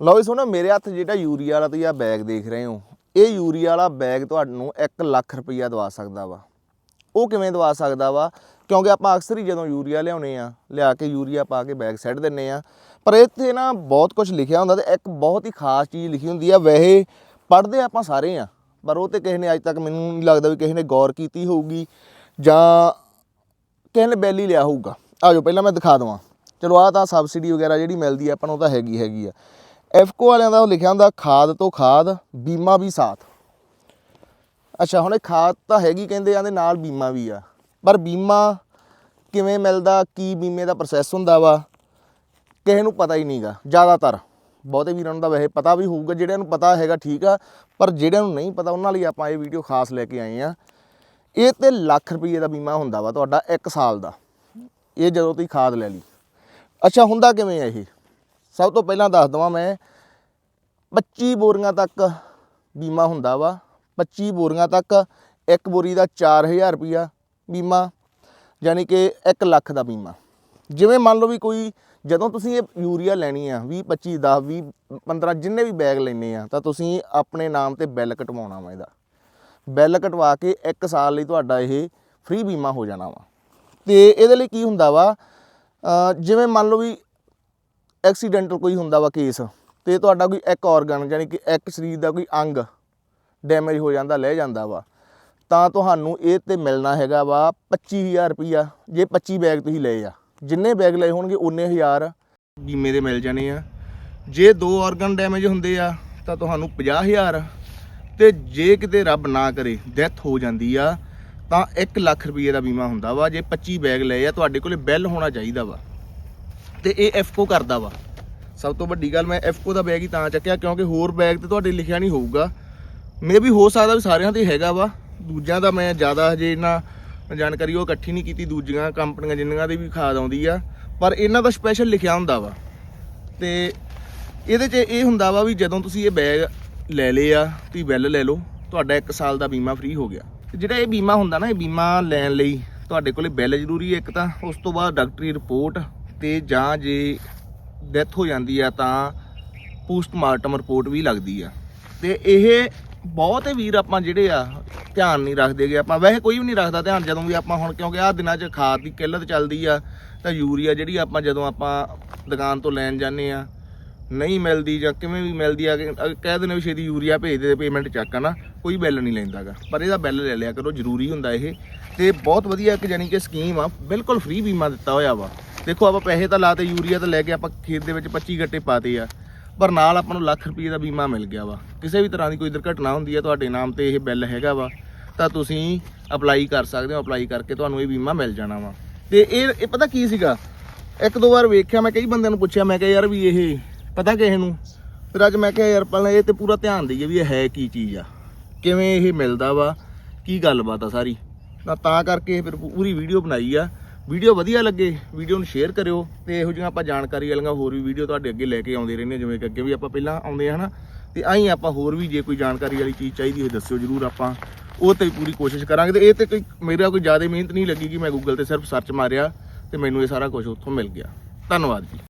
ਲਓ ਜੀ ਸੁਣੋ ਮੇਰੇ ਹੱਥ ਜਿਹੜਾ ਯੂਰੀਆ ਵਾਲਾ ਤੁਸੀਂ ਆ ਬੈਗ ਦੇਖ ਰਹੇ ਹੋ, ਇਹ ਯੂਰੀਆ ਵਾਲਾ ਬੈਗ ਤੁਹਾਨੂੰ 1 ਲੱਖ ਰੁਪਈਆ ਦਵਾ ਸਕਦਾ ਵਾ। ਉਹ ਕਿਵੇਂ ਦਵਾ ਸਕਦਾ ਵਾ? ਕਿਉਂਕਿ ਆਪਾਂ ਅਕਸਰ ਹੀ ਜਦੋਂ ਯੂਰੀਆ ਲਿਆਉਨੇ ਆ, ਲਿਆ ਕੇ ਯੂਰੀਆ ਪਾ ਕੇ ਬੈਗ ਸੈੱਟ ਦਿੰਨੇ ਆ, ਪਰ ਇੱਥੇ ਨਾ ਬਹੁਤ ਕੁਝ ਲਿਖਿਆ ਹੁੰਦਾ ਤੇ ਇੱਕ ਬਹੁਤ ਹੀ ਖਾਸ ਚੀਜ਼ ਲਿਖੀ ਹੁੰਦੀ ਆ, ਵੈਸੇ ਪੜ੍ਹਦੇ ਆਪਾਂ ਸਾਰੇ ਆ, ਪਰ ਉਹ ਤੇ ਕਿਸੇ ਨੇ ਅੱਜ ਤੱਕ ਮੈਨੂੰ ਨਹੀਂ ਲੱਗਦਾ ਵੀ ਕਿਸੇ ਨੇ ਗੌਰ ਕੀਤੀ ਹੋਊਗੀ, ਜਾਂ ਕਿਸੇ ਨੇ ਬੈਲੀ ਲਿਆ ਹੋਊਗਾ। ਆਜੋ ਪਹਿਲਾਂ ਮੈਂ ਦਿਖਾ ਦਵਾਂ। ਚਲੋ, ਆਹ ਤਾਂ ਸਬਸਿਡੀ ਵਗੈਰਾ ਜਿਹੜੀ ਮਿਲਦੀ ਆ, ਆਪਾਂ ਨੂੰ ਤਾਂ ਹੈਗੀ ਹੈਗੀ ਆ। ਐਫਕੋ ਵਾਲਿਆਂ ਦਾ ਉਹ ਲਿਖਿਆ ਹੁੰਦਾ ਖਾਦ ਤੋਂ ਖਾਦ, ਬੀਮਾ ਵੀ ਸਾਥ। ਅੱਛਾ, ਹੁਣ ਇਹ ਖਾਦ ਤਾਂ ਹੈਗੀ ਕਹਿੰਦੇ ਆਂਦੇ ਨਾਲ ਬੀਮਾ ਵੀ ਆ। ਪਰ ਬੀਮਾ ਕਿਵੇਂ ਮਿਲਦਾ, ਕੀ ਬੀਮੇ ਦਾ ਪ੍ਰੋਸੈਸ ਹੁੰਦਾ ਵਾ, ਕਿਸੇ ਨੂੰ ਪਤਾ ਹੀ ਨਹੀਂਗਾ ਜ਼ਿਆਦਾਤਰ। ਬਹੁਤੇ ਵੀਰਾਂ ਨੂੰ ਤਾਂ ਵੈਸੇ ਪਤਾ ਵੀ ਹੋਊਗਾ, ਜਿਹੜਿਆਂ ਨੂੰ ਪਤਾ ਹੈਗਾ ਠੀਕ ਆ, ਪਰ ਜਿਹੜਿਆਂ ਨੂੰ ਨਹੀਂ ਪਤਾ, ਉਹਨਾਂ ਲਈ ਆਪਾਂ ਇਹ ਵੀਡੀਓ ਖਾਸ ਲੈ ਕੇ ਆਏ ਆ। ਇਹ ਤੇ ਲੱਖ ਰੁਪਏ ਦਾ ਬੀਮਾ ਹੁੰਦਾ ਵਾ ਤੁਹਾਡਾ 1 ਸਾਲ ਦਾ। ਇਹ ਜਦੋਂ ਤੁਸੀਂ ਖਾਦ ਲੈ ਲਈ। ਅੱਛਾ, ਹੁੰਦਾ ਕਿਵੇਂ ਆ ਇਹ? ਸਭ ਤੋਂ ਪਹਿਲਾਂ ਦੱਸ ਦਵਾਂ ਮੈਂ 25 ਬੋਰੀਆਂ ਤੱਕ ਬੀਮਾ ਹੁੰਦਾ ਵਾ। 25 ਬੋਰੀਆਂ ਤੱਕ ਇੱਕ ਬੋਰੀ ਦਾ 4000 ਰੁਪਿਆ ਬੀਮਾ, ਯਾਨੀ ਕਿ 1 ਲੱਖ ਦਾ ਬੀਮਾ। ਜਿਵੇਂ ਮੰਨ ਲਓ ਵੀ ਕੋਈ, ਜਦੋਂ ਤੁਸੀਂ ਇਹ ਯੂਰੀਆ ਲੈਣੀ ਆ 20 25 10 20 15 ਜਿੰਨੇ ਵੀ ਬੈਗ ਲੈਣੇ ਆ, ਤਾਂ ਤੁਸੀਂ ਆਪਣੇ ਨਾਮ ਤੇ ਬਿੱਲ ਕਟਵਾਉਣਾ ਵਾ ਇਹਦਾ। ਬਿੱਲ ਕਟਵਾ ਕੇ 1 ਸਾਲ ਲਈ ਤੁਹਾਡਾ ਇਹ ਫ੍ਰੀ ਬੀਮਾ ਹੋ ਜਾਣਾ ਵਾ। ਤੇ ਇਹਦੇ ਲਈ ਕੀ ਹੁੰਦਾ ਵਾ ਜਿਵੇਂ ਮੰਨ ਲਓ ਵੀ ਐਕਸੀਡੈਂਟਲ ਕੋਈ ਹੁੰਦਾ ਵਾ ਕੇਸ, ਤੇ ਤੁਹਾਡਾ ਕੋਈ ਇੱਕ ਆਰਗਨ ਯਾਨੀ ਕਿ ਇੱਕ ਸਰੀਰ ਦਾ ਕੋਈ ਅੰਗ ਡੈਮੇਜ ਹੋ ਜਾਂਦਾ, ਲੈ ਜਾਂਦਾ ਵਾ, ਤਾਂ ਤੁਹਾਨੂੰ ਇਹ ਤੇ ਮਿਲਣਾ ਹੈਗਾ ਵਾ 25000 ਰੁਪਈਆ, ਜੇ 25 ਬੈਗ ਤੁਸੀਂ ਲਏ ਆ। ਜਿੰਨੇ ਬੈਗ ਲਏ ਹੋਣਗੇ ਉਨੇ ਹਜ਼ਾਰ ਬੀਮੇ ਦੇ ਮਿਲ ਜਾਣੇ ਆ। ਜੇ ਦੋ ਆਰਗਨ ਡੈਮੇਜ ਹੁੰਦੇ ਆ, ਤਾਂ ਤੁਹਾਨੂੰ 50000 ਤੇ ਜੇ ਕਿਤੇ ਰੱਬ ਨਾ ਕਰੇ ਡੈਥ ਹੋ ਜਾਂਦੀ ਆ, ਤਾਂ 1 ਲੱਖ ਰੁਪਏ ਦਾ ਬੀਮਾ ਹੁੰਦਾ ਵਾ, ਜੇ 25 ਬੈਗ ਲਏ ਆ, ਤੁਹਾਡੇ ਕੋਲੇ ਬਿੱਲ ਹੋਣਾ ਚਾਹੀਦਾ ਵਾ। ਤੇ ਇਹ ਐਫਕੋ ਕਰਦਾ ਵਾ। ਸਭ ਤੋਂ ਵੱਡੀ ਗੱਲ ਮੈਂ ਐਫਕੋ ਦਾ ਬੈਗ ਹੀ ਤਾਂ ਚੱਕਿਆ, ਕਿਉਂਕਿ ਹੋਰ ਬੈਗ ਤੇ ਤੁਹਾਡੇ ਲਿਖਿਆ ਨਹੀਂ ਹੋਊਗਾ। ਮੇ ਵੀ ਹੋ ਸਕਦਾ ਵੀ ਸਾਰਿਆਂ ਤੇ ਹੈਗਾ ਵਾ। ਦੂਜਿਆਂ ਦਾ ਮੈਂ ਜ਼ਿਆਦਾ ਹਜੇ ਇਹਨਾਂ ਜਾਣਕਾਰੀ ਉਹ ਇਕੱਠੀ ਨਹੀਂ ਕੀਤੀ, ਦੂਜੀਆਂ ਕੰਪਨੀਆਂ ਜਿੰਨੀਆਂ ਦੀ ਵੀ ਖਾਦ ਆਉਂਦੀ ਆ। ਪਰ ਇਹਨਾਂ ਦਾ ਸਪੈਸ਼ਲ ਲਿਖਿਆ ਹੁੰਦਾ ਵਾ। ਤੇ ਇਹਦੇ 'ਚ ਇਹ ਹੁੰਦਾ ਵਾ ਵੀ ਜਦੋਂ ਤੁਸੀਂ ਇਹ ਬੈਗ ਲੈ ਲਏ ਆ, ਤੁਸੀਂ ਬਿੱਲ ਲੈ ਲਓ, ਤੁਹਾਡਾ 1 ਸਾਲ ਦਾ ਬੀਮਾ ਫ੍ਰੀ ਹੋ ਗਿਆ। ਤੇ ਜਿਹੜਾ ਇਹ ਬੀਮਾ ਹੁੰਦਾ ਨਾ, ਇਹ ਬੀਮਾ ਲੈਣ ਲਈ ਤੁਹਾਡੇ ਕੋਲੇ ਬਿੱਲ ਜ਼ਰੂਰੀ ਹੈ ਇੱਕ ਤਾਂ, ਉਸ ਤੋਂ ਬਾਅਦ ਡਾਕਟਰੀ ਰਿਪੋਰਟ ਤੇ ਜਾਂ ਜੇ ਡੈਥ ਹੋ ਜਾਂਦੀ ਆ ਤਾਂ ਪੋਸਟਮਾਰਟਮ ਰਿਪੋਰਟ ਵੀ ਲੱਗਦੀ ਆ। ਤੇ ਇਹ ਬਹੁਤੇ ਵੀਰ ਆਪਾਂ ਜਿਹੜੇ ਆ, ਧਿਆਨ ਨਹੀਂ ਰੱਖਦੇ ਗਏ ਆਪਾਂ ਵੈਸੇ ਕੋਈ ਵੀ ਨਹੀਂ ਰੱਖਦਾ ਧਿਆਨ, ਜਦੋਂ ਵੀ ਆਪਾਂ ਹੁਣ ਕਿਉਂਕਿ ਆਹ ਦਿਨਾਂ 'ਚ ਖਾਦ ਦੀ ਕਿੱਲਤ ਚੱਲਦੀ ਆ, ਤਾਂ ਯੂਰੀਆ ਜਿਹੜੀ ਆਪਾਂ ਜਦੋਂ ਆਪਾਂ ਦੁਕਾਨ ਤੋਂ ਲੈਣ ਜਾਂਦੇ ਆ, ਨਹੀਂ ਮਿਲਦੀ ਜਾਂ ਕਿਵੇਂ ਵੀ ਮਿਲਦੀ ਆ ਕਹਿ ਦਿੰਦੇ ਵੀ ਛੇਤੀ ਯੂਰੀਆ ਭੇਜ ਦੇ ਪੇਮੈਂਟ ਚੱਕ ਆ ਨਾ, ਕੋਈ ਬਿੱਲ ਨਹੀਂ ਲੈਂਦਾਗਾ ਪਰ ਇਹਦਾ ਬਿੱਲ ਲੈ ਲਿਆ ਕਰੋ, ਜ਼ਰੂਰੀ ਹੁੰਦਾ ਇਹ। ਤੇ ਬਹੁਤ ਵਧੀਆ ਇੱਕ ਜਾਨੀ ਕਿ ਸਕੀਮ ਆ, ਬਿਲਕੁਲ ਫ੍ਰੀ ਬੀਮਾ ਦਿੱਤਾ ਹੋਇਆ ਵਾ। ਦੇਖੋ ਆਪਾਂ ਪੈਸੇ ਤਾਂ ਲਾਤੇ ਯੂਰੀਆ ਤਾਂ ਲੈ ਕੇ ਆਪਾਂ ਖੇਤ ਦੇ ਵਿੱਚ 25 ਗੱਟੇ ਪਾਤੇ ਆ, ਪਰ ਨਾਲ ਆਪਾਂ ਨੂੰ ਲੱਖ ਰੁਪਏ ਦਾ ਬੀਮਾ ਮਿਲ ਗਿਆ ਵਾ। ਕਿਸੇ ਵੀ ਤਰ੍ਹਾਂ ਦੀ ਕੋਈ ਦੁਰਘਟਨਾ ਹੁੰਦੀ ਆ, ਤੁਹਾਡੇ ਨਾਮ ਤੇ ਇਹ ਬਿੱਲ ਹੈਗਾ ਵਾ, ਤਾਂ ਤੁਸੀਂ ਅਪਲਾਈ ਕਰ ਸਕਦੇ ਹੋ, ਅਪਲਾਈ ਕਰਕੇ ਤੁਹਾਨੂੰ ਇਹ ਬੀਮਾ ਮਿਲ ਜਾਣਾ ਵਾ। ਤੇ ਇਹ ਇਹ ਪਤਾ ਕੀ ਸੀਗਾ? ਇੱਕ ਦੋ ਵਾਰ ਵੇਖਿਆ, ਮੈਂ ਕਈ ਬੰਦਿਆਂ ਨੂੰ ਪੁੱਛਿਆ, ਮੈਂ ਕਿਹਾ, ਯਾਰ ਵੀ ਇਹ ਪਤਾ ਕਿਸੇ ਨੂੰ? ਫਿਰ ਅੱਜ ਮੈਂ ਕਿਹਾ, ਯਾਰ, ਪਹਿਲਾਂ ਇਹ ਤੇ ਪੂਰਾ ਧਿਆਨ ਦਈਏ ਵੀ ਇਹ ਹੈ ਕੀ ਚੀਜ਼ ਆ। ਕਿਵੇਂ ਇਹ ਮਿਲਦਾ ਵਾ? ਕੀ ਗੱਲਬਾਤ ਆ ਸਾਰੀ? ਤਾਂ ਤਾਂ ਕਰਕੇ ਫਿਰ ਪੂਰੀ ਵੀਡੀਓ ਬਣਾਈ ਆ। ਵੀਡੀਓ ਵਧੀਆ ਲੱਗੇ ਵੀਡੀਓ ਨੂੰ ਸ਼ੇਅਰ ਕਰਿਓ ਤੇ ਇਹੋ ਜਿਹੀਆਂ ਆਪਾਂ ਜਾਣਕਾਰੀ ਵਾਲੀਆਂ ਹੋਰ ਵੀ ਵੀਡੀਓ ਤੁਹਾਡੇ ਅੱਗੇ ਲੈ ਕੇ ਆਉਂਦੇ ਰਹਿੰਦੇ ਹਾਂ, ਜਿਵੇਂ ਕਿ ਅੱਗੇ ਵੀ ਆਪਾਂ ਪਹਿਲਾਂ ਆਉਂਦੇ ਆ ਹਨਾ? ਤੇ ਆਈ ਆਪਾਂ ਹੋਰ ਵੀ ਜੇ ਕੋਈ ਜਾਣਕਾਰੀ ਵਾਲੀ ਚੀਜ਼ ਚਾਹੀਦੀ ਹੋਏ ਦੱਸਿਓ ਜਰੂਰ ਆਪਾਂ। ਉਹ ਤੇ ਪੂਰੀ ਕੋਸ਼ਿਸ਼ ਕਰਾਂਗੇ ਤੇ ਇਹ ਤੇ ਕੋਈ ਮੇਰਾ ਕੋਈ ਜ਼ਿਆਦਾ ਮਿਹਨਤ ਨਹੀਂ ਲੱਗੀ ਕਿ ਮੈਂ ਗੂਗਲ ਤੇ ਸਿਰਫ ਸਰਚ ਮਾਰਿਆ ਤੇ ਮੈਨੂੰ ਇਹ ਸਾਰਾ ਕੁਝ ਉੱਥੋਂ ਮਿਲ ਗਿਆ। ਧੰਨਵਾਦ ਜੀ।